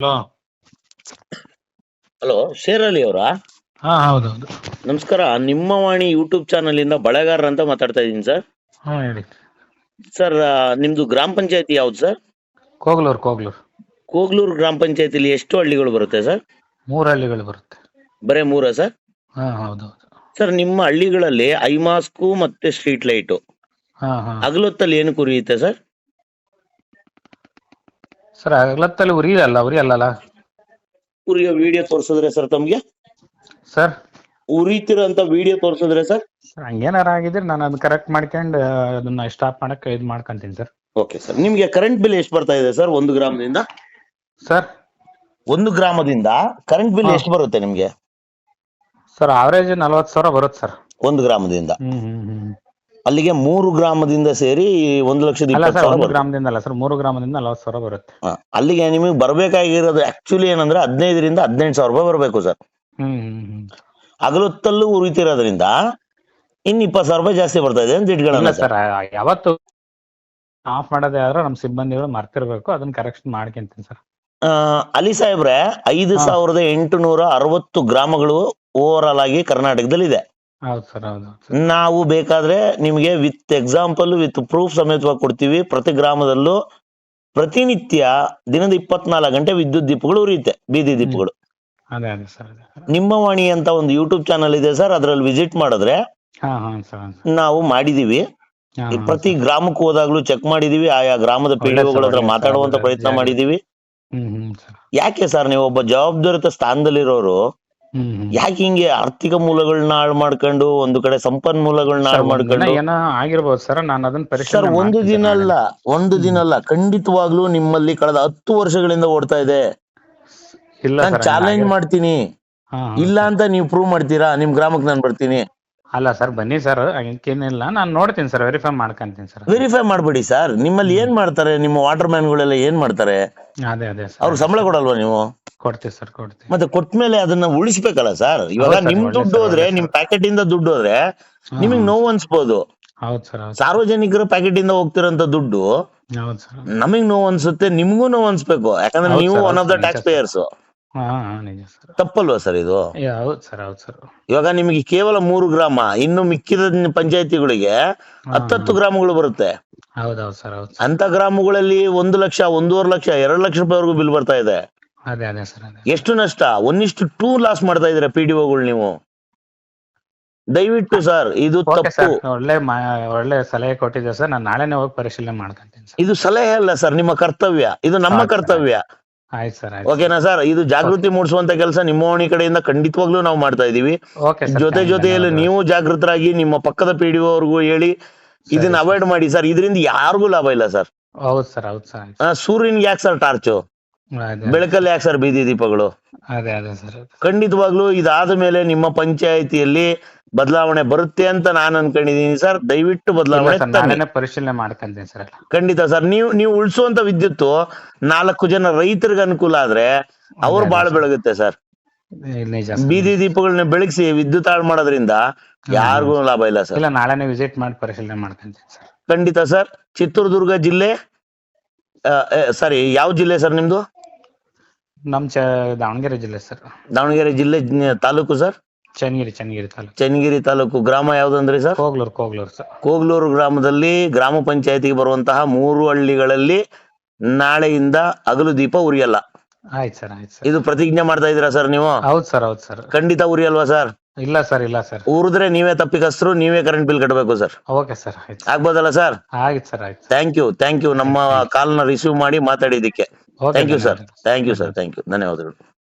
Hello. Hello Ali ಅವರಾ? ಹಾ ಹೌದೌದು. ನಮಸ್ಕಾರ ನಿಮ್ಮ ವಾಣಿ ಯೂಟ್ಯೂಬ್ ಚಾನಲ್ ಇಂದ ಬಳೆಗಾರ ಅಂತ ಮಾತಾಡ್ತಾ ಇದ್ದೀನಿ ಸರ್. ಹಾ ಹೇಳಿ. ಸರ್ ಆ, ನಿಮ್ದು ಗ್ರಾಮ ಪಂಚಾಯತಿ ಯಾವ್ದು ಸರ್? ಕೋಗ್ಲೂರ್ ಕೋಗ್ಲೂರು. ಕೋಗ್ಲೂರು ಗ್ರಾಮ ಪಂಚಾಯತಿಲಿ ಎಷ್ಟು ಹಳ್ಳಿಗಳು ಬರುತ್ತೆ ಸರ್? ಮೂರು ಹಳ್ಳಿಗಳು ಬರುತ್ತೆ. ಬರೇ ಮೂರ ಸರ್? ಹಾ ಹೌದೌದು. ಸರ್ ನಿಮ್ಮ ಹಳ್ಳಿಗಳಲ್ಲಿ ಐ ಮಾಸ್ಕು ಮತ್ತೆ ಸ್ಟ್ರೀಟ್ ಲೈಟು. ಹಾ ಹಾ. ಹಗಲೊತ್ತಲ್ಲಿ ಏನು ಕುರಿಯುತ್ತೆ ಸರ್? ಸರ್ ಹಗಲತ್ತಲ್ಲಿ ಉರಿ ಅಲ್ಲ ಉರಿ ಅಲ್ಲಲ್ಲ ಉರಿಯೋ ವಿಡಿಯೋ ತೋರಿಸಿದ್ರೆ ಸರ್ ತಮ್ಗೆ? ಸರ್. ಉರಿತಿರೋಂತ ವಿಡಿಯೋ ತೋರಿಸಿದ್ರೆ ಸರ್? ಹಂಗೇನಾರ ಆಗಿದ್ರೆ ನಾನು ಅದನ್ನ ಕರೆಕ್ಟ್ ಮಾಡ್ಕೊಂಡು ಅದನ್ನ ಸ್ಟಾಪ್ ಮಾಡಕ್ಕೆ ಇದು ಮಾಡ್ಕೊಂತೀನಿ ಸರ್. ಓಕೆ ಸರ್ ನಿಮ್ಗೆ ಕರೆಂಟ್ ಬಿಲ್ ಎಷ್ಟು ಬರ್ತಾ ಇದೆ ಸರ್ ಒಂದು ಗ್ರಾಮದಿಂದ ಸರ್. ಒಂದು ಗ್ರಾಮದಿಂದ ಕರೆಂಟ್ ಬಿಲ್. ಎಷ್ಟು ಬರುತ್ತೆ ನಿಮ್ಗೆ? ಸರ್ ಆವರೇಜ್ ನಲ್ವತ್ತು ಸಾವಿರ ಬರುತ್ತೆ ಸರ್. ಒಂದು ಗ್ರಾಮದಿಂದ. ಹ್ಮ್ ಹ್ಮ್ ಹ್ಮ್. ಅಲ್ಲಿಗೆ ಮೂರು ಗ್ರಾಮದಿಂದ ಸೇರಿ ಒಂದು ಲಕ್ಷದ ಅಲ್ಲ ಇಪ್ಪತ್ತು ಸರ್ ಸಾವಿರ ಒಂದು ಬರುತ್ತೆ. ಗ್ರಾಮದಿಂದ ಅಲ್ಲ ಸರ್ ಮೂರು ಗ್ರಾಮದಿಂದ ನಲವತ್ತು ಸಾವಿರ ಬರುತ್ತೆ. ಹಾ, ಅಲ್ಲಿಗೆ ನಿಮಗೆ ಬರಬೇಕಾಗಿರೋದು ಆಕ್ಚುಲಿ ಏನಂದ್ರೆ ಹದಿನೈದರಿಂದ ಹದಿನೆಂಟು ಸಾವಿರ ರೂಪಾಯಿ ಬರಬೇಕು ಸರ್. ಹ್ಮ್ ಹ್ಮ್ ಹ್ಮ್ ಹಗಲೊತ್ತಲ್ಲೂ ಉರಿತಿರೋದ್ರಿಂದ ಇನ್ ಇಪ್ಪತ್ತು ಸಾವಿರ ರೂಪಾಯಿ ಜಾಸ್ತಿ ಬರ್ತಾ ಇದೆ ಅಂತ ಇಲ್ಲ ಇಟ್ಕೊಳ್ಳೋಣ ಸರ್ ಸರ್ ಯಾವತ್ತು ಆಫ್ ಮಾಡೋದೇ ಆದ್ರೆ ನಮ್ಮ ಸಿಬ್ಬಂದಿಗಳು ಮರ್ತಿರ್ಬೇಕು ಅದನ್ನ ಕರೆಕ್ಷನ್ ಮಾಡ್ಕೊಂತೀನಿ ಸರ್. ಆ, ಅಲಿ ಸಾಹೇಬ್ರೆ ಐದು ಹಾ. ಸಾವಿರದ ಎಂಟುನೂರ ಅರವತ್ತು ಗ್ರಾಮಗಳು ಓವರ್ ಆಲ್ ಆಗಿ ಕರ್ನಾಟಕದಲ್ಲಿ ಇದೆ ಹೌದು ಸರ್ ಹೌದು ನಾವು ಬೇಕಾದ್ರೆ ನಿಮಗೆ ವಿತ್ ಎಕ್ಸಾಂಪಲ್ ವಿತ್ ಪ್ರೂಫ್ ಸಮೇತವಾಗಿ ಕೊಡ್ತೀವಿ. ಪ್ರತಿ ಗ್ರಾಮದಲ್ಲೂ ಪ್ರತಿನಿತ್ಯ ದಿನದ ಇಪ್ಪತ್ನಾಲ್ಕು ಗಂಟೆ ವಿದ್ಯುತ್ ದೀಪಗಳು ಉರಿಯುತ್ತೆ ಬೀದಿ ದೀಪಗಳು. ಅದೇ ಅದೇ ಸರ್ ನಿಮ್ಮ ವಾಣಿ ಅಂತ ಒಂದು ಯೂಟ್ಯೂಬ್ ಚಾನಲ್ ಇದೆ ಸರ್ ಅದ್ರಲ್ಲಿ ವಿಸಿಟ್ ಮಾಡಿದ್ರೆ ಹಾ ಹಾ ಸರ್ ನಾವು ಮಾಡಿದೀವಿ. ಈ ಪ್ರತಿ ಗ್ರಾಮಕ್ಕೂ ಹೋದಾಗ್ಲೂ ಚೆಕ್ ಮಾಡಿದೀವಿ. ಆಯಾ ಗ್ರಾಮದ ಪಿಡಿಒಗಳ ಹತ್ರ ಮಾತಾಡುವಂತ ಪ್ರಯತ್ನ ಮಾಡಿದೀವಿ. ಯಾಕೆ ಸರ್ ನೀವು ಒಬ್ಬ ಜವಾಬ್ದಾರಿತ ಸ್ಥಾನದಲ್ಲಿರೋರು ಯಾಕೆ ಹಿಂಗೆ ಆರ್ಥಿಕ ಮೂಲಗಳನ್ನ ಹಾಳು ಮಾಡ್ಕೊಂಡು ಒಂದು ಕಡೆ ಸಂಪನ್ಮೂಲಗಳನ್ನ ಹಾಳು ಮಾಡ್ಕೊಂಡು ಏನೋ ಆಗಿರ್ಬೋದು ಸರ್ ನಾನು ಅದನ್ನ ಸರ್ ಒಂದು ದಿನ ಅಲ್ಲ ಒಂದು ದಿನ ಅಲ್ಲ ಖಂಡಿತವಾಗ್ಲೂ ನಿಮ್ಮಲ್ಲಿ ಕಳೆದ ಹತ್ತು ವರ್ಷಗಳಿಂದ ಓಡ್ತಾ ಇದೆ. ನಾನು ಚಾಲೆಂಜ್ ಮಾಡ್ತೀನಿ. ಇಲ್ಲ ಅಂತ ನೀವು ಪ್ರೂವ್ ಮಾಡ್ತೀರಾ? ನಿಮ್ ಗ್ರಾಮಕ್ಕೆ ನಾನು ಬರ್ತೀನಿ. ಅಲ್ಲ ಸರ್ ಬನ್ನಿ ಸರ್ ಏನಿಲ್ಲ ನಾನು ನೋಡ್ತೀನಿ ಸರ್ ವೆರಿಫೈ ಮಾಡ್ಕೊಂತೀನಿ ಸರ್. ವೆರಿಫೈ ಮಾಡ್ಬೇಡಿ ಸರ್. ನಿಮ್ಮಲ್ಲಿ ಏನ್ ಮಾಡ್ತಾರೆ? ನಿಮ್ಮ ವಾಟರ್ ಮ್ಯಾನ್ಗಳೆಲ್ಲ ಏನ್ ಮಾಡ್ತಾರೆ? ಅದೇ ಅದೇ ಸರ್. ಅವ್ರು ಸಂಬಳ ಕೊಡಲ್ವಾ ನೀವು? ಕೊಡ್ತೀವಿ ಸರ್ ಕೊಡ್ತೀವಿ. ಮತ್ತೆ ಕೊಟ್ಮೇಲೆ ಅದನ್ನ ಉಳಿಸ್ಬೇಕಲ್ಲ ಸರ್? ಇವಾಗ ನಿಮ್ ದುಡ್ಡು ಹೋದ್ರೆ ನಿಮ್ ಪ್ಯಾಕೆಟ್ ಇಂದ ದುಡ್ಡು ಹೋದ್ರೆ ನಿಮಗ್. ನೋವು ಅನ್ಸ್ಬೋದು. ಹೌದು ಸರ್ ಸಾರ್ವಜನಿಕರ ಪ್ಯಾಕೆಟ್ ಇಂದ ಹೋಗ್ತಿರೋಂತ ದುಡ್ಡು ಹೌದು ಸರ್ ನಮಗ್ ನೋವು ಅನ್ಸುತ್ತೆ ನಿಮ್ಗೂ ನೋವು ಅನ್ಸ್ಬೇಕು. ಯಾಕಂದ್ರೆ ನೀವು one of the tax payers ತಪ್ಪಲ್ವಾ ಸರ್ ಇದು? ಇವಾಗ ನಿಮಗೆ ಕೇವಲ ಮೂರು ಗ್ರಾಮ ಇನ್ನು ಮಿಕ್ಕಿದ ಪಂಚಾಯತಿಗಳಿಗೆ ಹತ್ತತ್ತು ಗ್ರಾಮಗಳು ಬರುತ್ತೆ. ಹೌದು ಹೌದು ಸರ್ ಹೌದು ಸರ್. ಅಂತ ಗ್ರಾಮಗಳಲ್ಲಿ ಒಂದು ಲಕ್ಷ ಒಂದೂವರೆ ಲಕ್ಷ ಎರಡು ಲಕ್ಷ ರೂಪಾಯಿವರೆಗೂ ಬಿಲ್ ಬರ್ತಾ ಇದೆ. ಅದೇ ಅದೇ ಸರ್ ಅದೇ. ಎಷ್ಟು ನಷ್ಟ? ಒಂದಿಷ್ಟು ಟೂ ಲಾಸ್ ಮಾಡ್ತಾ ಇದ್ದೀರಾ ಪಿ ಡಿ ಒಗಳು ನೀವು? ದಯವಿಟ್ಟು ಸರ್ ಇದು ಓಕೆ ಸರ್ ತಪ್ಪು ಒಳ್ಳೆ ಮಾ- ಒಳ್ಳೆ ಸಲಹೆ ಕೊಟ್ಟಿದ್ದೆ ಸರ್ ನಾನು ನಾಳೆನೇ ಹೋಗಿ ಪರಿಶೀಲನೆ ಮಾಡ್ಕೊಂತೀನಿ ಸರ್. ಇದು ಸಲಹೆ ಅಲ್ಲ ಸರ್ ನಿಮ್ಮ ಕರ್ತವ್ಯ. ಇದು ನಮ್ಮ ಹೌದು ಸರ್. ಕರ್ತವ್ಯ. ಆಯ್ತು ಸರ್ ಆಯ್ತು ಓಕೆನಾ ಸರ್. ಇದು ಜಾಗೃತಿ ಮೂಡಿಸುವಂತ ಕೆಲಸ ನಿಮ್ಮ ಓಣಿ ಕಡೆಯಿಂದ ಖಂಡಿತವಾಗ್ಲೂ ನಾವು ಮಾಡ್ತಾ ಇದೀವಿ ಓಕೆ ಸರ್ ಜೊತೆ ಜೊತೆಯಲ್ಲಿ ನೀವು ಜಾಗೃತರಾಗಿ ನಿಮ್ಮ ಪಕ್ಕದ ಪಿ ಡಿ ಅವ್ರಿಗೂ ಹೇಳಿ ಇದನ್ನ ಅವಾಯ್ಡ್ ಮಾಡಿ ಸರ್ ಇದರಿಂದ ಯಾರಿಗೂ ಲಾಭ ಇಲ್ಲ ಸರ್. ಹೌದು ಸರ್ ಹೌದು ಸರ್. ಸೂರ್ಯನ್ಗೆ ಯಾಕೆ ಸರ್ ಟಾರ್ಚು ಬೆಳಕಲ್ಲಿ ಯಾಕೆ ಸರ್ ಬೀದಿ ದೀಪಗಳು? ಅದೇ ಅದೇ ಸರ್ ಖಂಡಿತವಾಗ್ಲೂ ಇದಾದ ಮೇಲೆ ನಿಮ್ಮ ಪಂಚಾಯತಿಯಲ್ಲಿ ಬದಲಾವಣೆ ಬರುತ್ತೆ ಅಂತ ನಾನು ಅನ್ಕೊಂಡಿದ್ದೀನಿ ಸರ್. ದಯವಿಟ್ಟು ಬದಲಾವಣೆ ಪರಿಶೀಲನೆ ಮಾಡ್ಕೊಂತೀನಿ ಸರ್ ಖಂಡಿತ ಸರ್ ನೀವು ನೀವು ಉಳಿಸುವಂತ ವಿದ್ಯುತ್ ನಾಲ್ಕು ಜನ ರೈತರಿಗೆ ಅನುಕೂಲ ಆದ್ರೆ ಅವ್ರು ಬಾಳ. ಬೆಳಗುತ್ತೆ ಸರ್. ಸರ್. ಬೀದಿ ದೀಪಗಳನ್ನ ಬೆಳಗಿಸಿ ವಿದ್ಯುತ್ ಹಾಳು ಮಾಡೋದ್ರಿಂದ ಯಾರಿಗೂ ಲಾಭ ಇಲ್ಲ ಸರ್. ಇಲ್ಲ ನಾಳೆನೇ ವಿಸಿಟ್ ಮಾಡಿ ಪರಿಶೀಲನೆ ಮಾಡ್ಕೊಂತೀನಿ ಸರ್. ಖಂಡಿತ ಸರ್. ಚಿತ್ರದುರ್ಗ ಜಿಲ್ಲೆ ಸಾರಿ ಯಾವ ಜಿಲ್ಲೆ ಸರ್ ನಿಮ್ದು? ನಮ್ ಚ ದಾವಣಗೆರೆ ಜಿಲ್ಲೆ ಸರ್. ದಾವಣಗೆರೆ ಜಿಲ್ಲೆ ತಾಲೂಕು ಸರ್? ಚನ್ನಗಿರಿ ಚನ್ನಗಿರಿ ತಾಲೂಕು. ಚನ್ನಗಿರಿ ತಾಲೂಕು ಗ್ರಾಮ ಯಾವ್ದಂದ್ರಿ ಸರ್? ಕೋಗ್ಲೂರು ಕೋಗ್ಲೂರು ಸರ್. ಕೋಗ್ಲೂರು ಗ್ರಾಮದಲ್ಲಿ ಗ್ರಾಮ ಪಂಚಾಯತಿಗೆ ಬರುವಂತಹ ಮೂರು ಹಳ್ಳಿಗಳಲ್ಲಿ ನಾಳೆಯಿಂದ ಹಗಲು ದೀಪ ಉರಿಯಲ್ಲ. ಆಯ್ತು ಸರ್ ಆಯ್ತು ಸರ್. ಇದು ಪ್ರತಿಜ್ಞೆ ಮಾಡ್ತಾ ಇದೀರಾ ಸರ್ ನೀವು? ಹೌದು ಸರ್ ಹೌದು ಸರ್. ಖಂಡಿತ ಉರಿಯಲ್ವಾ ಸರ್? ಇಲ್ಲ ಸರ್ ಇಲ್ಲ ಸರ್. ಊರಿದ್ರೆ ನೀವೇ ತಪ್ಪಿಗಸ್ತರು ನೀವೇ ಕರೆಂಟ್ ಬಿಲ್ ಕಟ್ಟಬೇಕು ಸರ್. ಓಕೆ ಸರ್ ಆಯ್ತು. ಆಗ್ಬೋದಲ್ಲ ಸರ್? ಆಯ್ತು ಸರ್ ಆಯ್ತು ಥ್ಯಾಂಕ್ ಯು ಥ್ಯಾಂಕ್ ಯು ನಮ್ಮ ಕಾಲ್ನ ರಿಸೀವ್ ಮಾಡಿ ಮಾತಾಡಿದ್ದಕ್ಕೆ. Thank you sir thank you sir thank you ಧನ್ಯವಾದಗಳು.